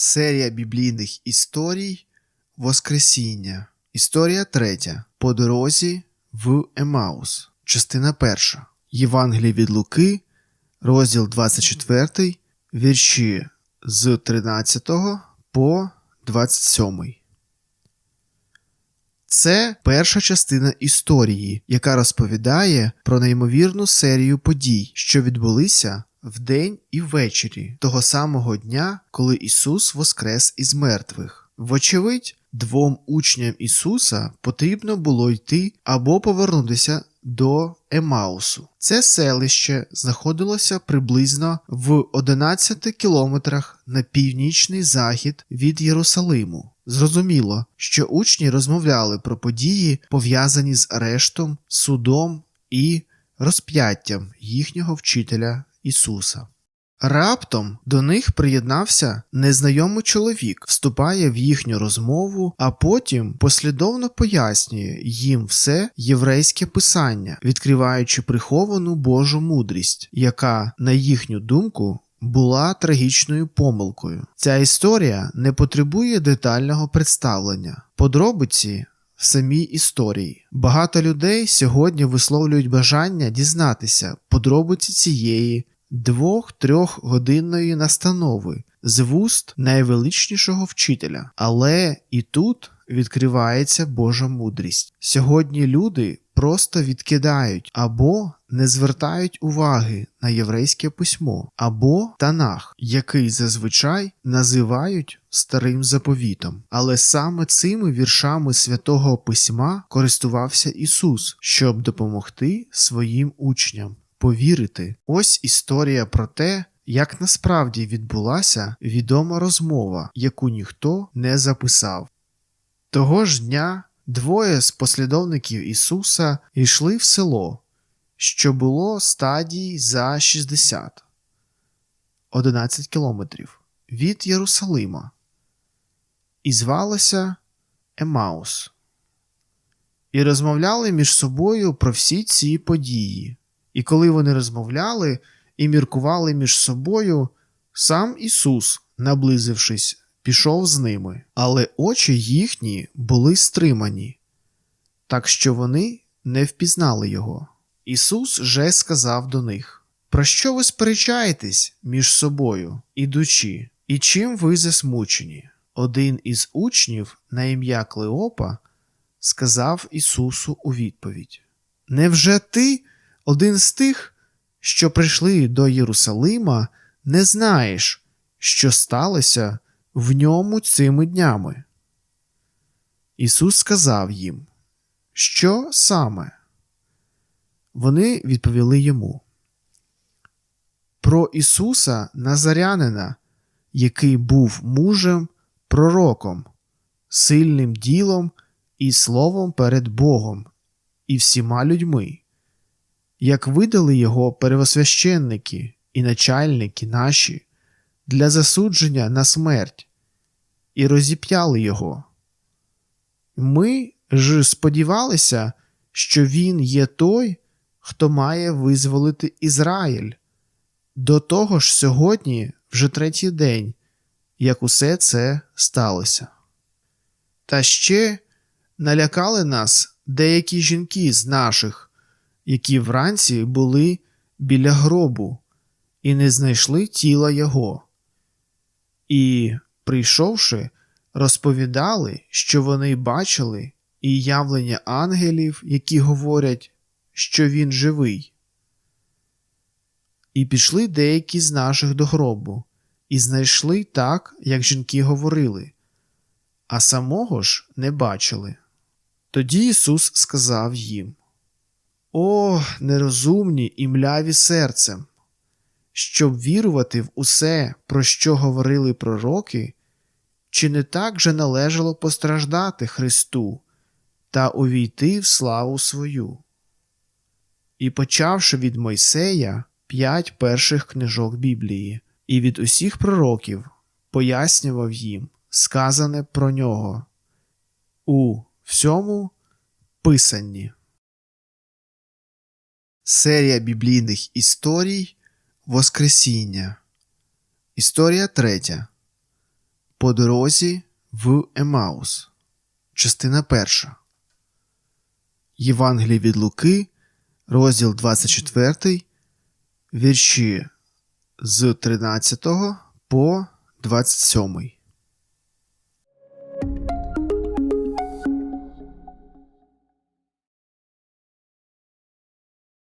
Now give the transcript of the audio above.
Серія біблійних історій Воскресіння. Історія третя. По дорозі в Емаус. Частина перша. Євангеліє від Луки, розділ 24, вірші з 13 по 27. Це перша частина історії, яка розповідає про неймовірну серію подій, що відбулися вдень і ввечері того самого дня, коли Ісус воскрес із мертвих. Вочевидь, двом учням Ісуса потрібно було йти або повернутися до Емаусу. Це селище знаходилося приблизно в 11 кілометрах на північний захід від Єрусалиму. Зрозуміло, що учні розмовляли про події, пов'язані з арештом, судом і розп'яттям їхнього вчителя Ісуса. Раптом до них приєднався незнайомий чоловік, вступає в їхню розмову, а потім послідовно пояснює їм все єврейське писання, відкриваючи приховану Божу мудрість, яка, на їхню думку, була трагічною помилкою. Ця історія не потребує детального представлення. Подробиці в самій історії. Багато людей сьогодні висловлюють бажання дізнатися подробиці цієї двох-трьох годинної настанови з вуст найвеличнішого вчителя. Але і тут відкривається Божа мудрість. Сьогодні люди просто відкидають або не звертають уваги на єврейське письмо, або танах, який зазвичай називають старим заповітом. Але саме цими віршами святого письма користувався Ісус, щоб допомогти своїм учням повірити. Ось історія про те, як насправді відбулася відома розмова, яку ніхто не записав. Того ж дня двоє з послідовників Ісуса йшли в село, що було стадій за 60 11 кілометрів від Єрусалима, і звалося Емаус, і розмовляли між собою про всі ці події. І коли вони розмовляли і міркували між собою, сам Ісус, наблизившись, пішов з ними, але очі їхні були стримані, так що вони не впізнали його. Ісус же сказав до них: Про що ви сперечаєтесь між собою, ідучи, і чим ви засмучені? Один із учнів, на ім'я Клеопа, сказав Ісусу у відповідь: Невже ти? Один з тих, що прийшли до Єрусалима, не знаєш, що сталося в ньому цими днями. Ісус сказав їм, що саме? Вони відповіли йому. Про Ісуса Назарянина, який був мужем, пророком, сильним ділом і словом перед Богом і всіма людьми як видали його первосвященники і начальники наші для засудження на смерть, і розіп'яли його. Ми ж сподівалися, що він є той, хто має визволити Ізраїль. До того ж сьогодні вже третій день, як усе це сталося. Та ще налякали нас деякі жінки з наших які вранці були біля гробу і не знайшли тіла його. І, прийшовши, розповідали, що вони бачили і явлення ангелів, які говорять, що він живий. І пішли деякі з наших до гробу, і знайшли так, як жінки говорили, а самого ж не бачили. Тоді Ісус сказав їм о, нерозумні і мляві серцем, щоб вірувати в усе, про що говорили пророки, чи не так же належало постраждати Христу та увійти в славу свою. І почавши від Мойсея п'ять перших книжок Біблії, і від усіх пророків пояснював їм сказане про нього у всьому писанні. Серія біблійних історій Воскресіння. Історія третя. по дорозі в Емаус. Частина перша. Євангеліє від Луки, розділ 24, вірші з 13 по 27.